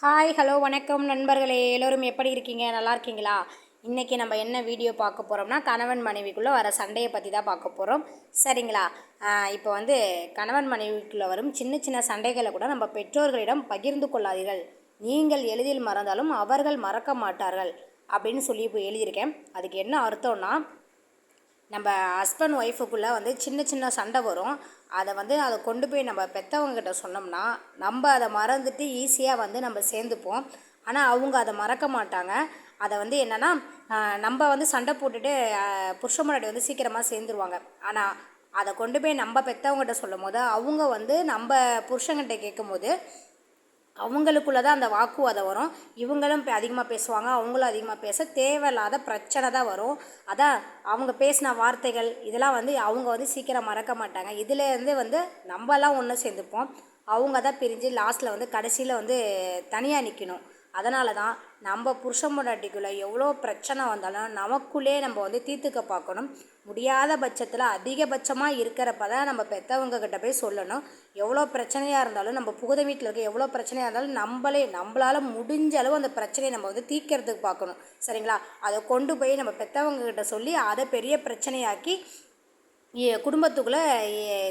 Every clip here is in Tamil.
ஹாய் ஹலோ வணக்கம் நண்பர்களே. எல்லோரும் எப்படி இருக்கீங்க? நல்லா இருக்கீங்களா? இன்றைக்கி நம்ம என்ன வீடியோ பார்க்க போகிறோம்னா கணவன் மனைவிக்குள்ளே வர சண்டையை பற்றி தான் பார்க்க போகிறோம் சரிங்களா? இப்போ வந்து கணவன் மனைவிக்குள்ளே வரும் சின்ன சின்ன சண்டைகளை கூட நம்ம பெற்றோர்களிடம் பகிர்ந்து கொள்ளாதீர்கள். நீங்கள் எளிதில் மறந்தாலும் அவர்கள் மறக்க மாட்டார்கள் அப்படின்னு சொல்லி இப்போ எழுதியிருக்கேன். அதுக்கு என்ன அர்த்தம்னா நம்ம ஹஸ்பண்ட் ஒய்ஃபுக்குள்ளே வந்து சின்ன சின்ன சண்டை வரும். அதை வந்து அதை கொண்டு போய் நம்ம பெற்றவங்ககிட்ட சொன்னோம்னா நம்ம அதை மறந்துட்டு ஈஸியாக வந்து நம்ம சேர்ந்துப்போம். ஆனால் அவங்க அதை மறக்க மாட்டாங்க. அதை வந்து என்னென்னா நம்ம வந்து சண்டை போட்டுட்டு புருஷ முன்னாடி வந்து சீக்கிரமாக சேர்ந்துருவாங்க. ஆனால் அதை கொண்டு போய் நம்ம பெற்றவங்ககிட்ட சொல்லும் போது அவங்க வந்து நம்ம புருஷங்கிட்ட கேட்கும்போது அவங்களுக்குள்ளே தான் அந்த வாக்குவாதம் வரும். இவங்களும் அதிகமாக பேசுவாங்க அவங்களும் அதிகமாக பேச தேவையில்லாத பிரச்சனை தான் வரும். அதான் அவங்க பேசின வார்த்தைகள் இதெல்லாம் வந்து அவங்க வந்து சீக்கிரம் மறக்க மாட்டாங்க. இதுலேருந்து வந்து நம்மலாம் ஒன்று சேர்ந்துப்போம். அவங்க தான் பிரிஞ்சு லாஸ்ட்டில் வந்து கடைசியில் வந்து தனியாக நிற்கணும் அதனால தான் நம்ம புருஷன் முன்னாடிக்குள்ளே எவ்வளோ பிரச்சனை வந்தாலும் நமக்குள்ளே நம்ம வந்து தீர்த்துக்க பார்க்கணும். முடியாத பட்சத்தில் அதிகபட்சமாக இருக்கிறப்ப தான் நம்ம பெற்றவங்க கிட்ட போய் சொல்லணும். எவ்வளோ பிரச்சனையாக இருந்தாலும் நம்ம புகுத வீட்டில் இருக்க எவ்வளோ பிரச்சனையாக இருந்தாலும் நம்மளே நம்மளால் முடிஞ்ச அளவு அந்த பிரச்சனையை நம்ம வந்து தீர்க்கிறதுக்கு பார்க்கணும். சரிங்களா? அதை கொண்டு போய் நம்ம பெற்றவங்க கிட்ட சொல்லி அதை பெரிய பிரச்சனையாக்கி குடும்பத்துக்குள்ளே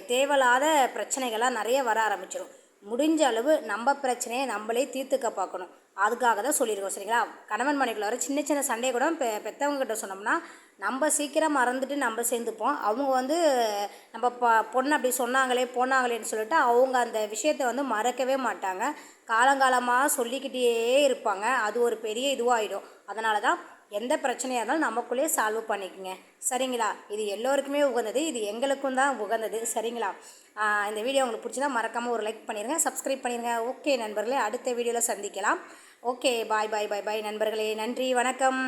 தேவையில்லாத பிரச்சனைகள்லாம் நிறைய வர ஆரம்பிச்சிடும் முடிஞ்ச அளவு நம்ம பிரச்சனையை நம்மளே தீர்த்துக்க பார்க்கணும். அதுக்காக தான் சொல்லியிருக்கோம் சரிங்களா? கணவன் மனைவிக்குள்ள வர சின்ன சின்ன சண்டை கூட பெ பெற்றவங்ககிட்ட சொன்னோம்னா நம்ம சீக்கிரம் மறந்துட்டு நம்ம சேர்ந்துப்போம். அவங்க வந்து நம்ம ப பொண்ணு அப்படி சொன்னாங்களே போனாங்களேன்னு சொல்லிட்டு அவங்க அந்த விஷயத்த வந்து மறக்கவே மாட்டாங்க. காலங்காலமாக சொல்லிக்கிட்டே இருப்பாங்க. அது ஒரு பெரிய இதுவாகிடும் அதனால தான் எந்த பிரச்சனையாக இருந்தாலும் நமக்குள்ளேயே சால்வ் பண்ணிக்கோங்க. சரிங்களா? இது எல்லோருக்குமே உகந்தது. இது எங்களுக்கும் தான் உகந்தது. சரிங்களா? இந்த வீடியோ உங்களுக்கு பிடிச்சினா மறக்காமல் ஒரு லைக் பண்ணிடுங்க சப்ஸ்கிரைப் பண்ணிடுங்க ஓகே நண்பர்களே. அடுத்த வீடியோவில் சந்திக்கலாம். ஓகே பாய் பாய் பாய் பாய் நண்பர்களே. நன்றி. வணக்கம்.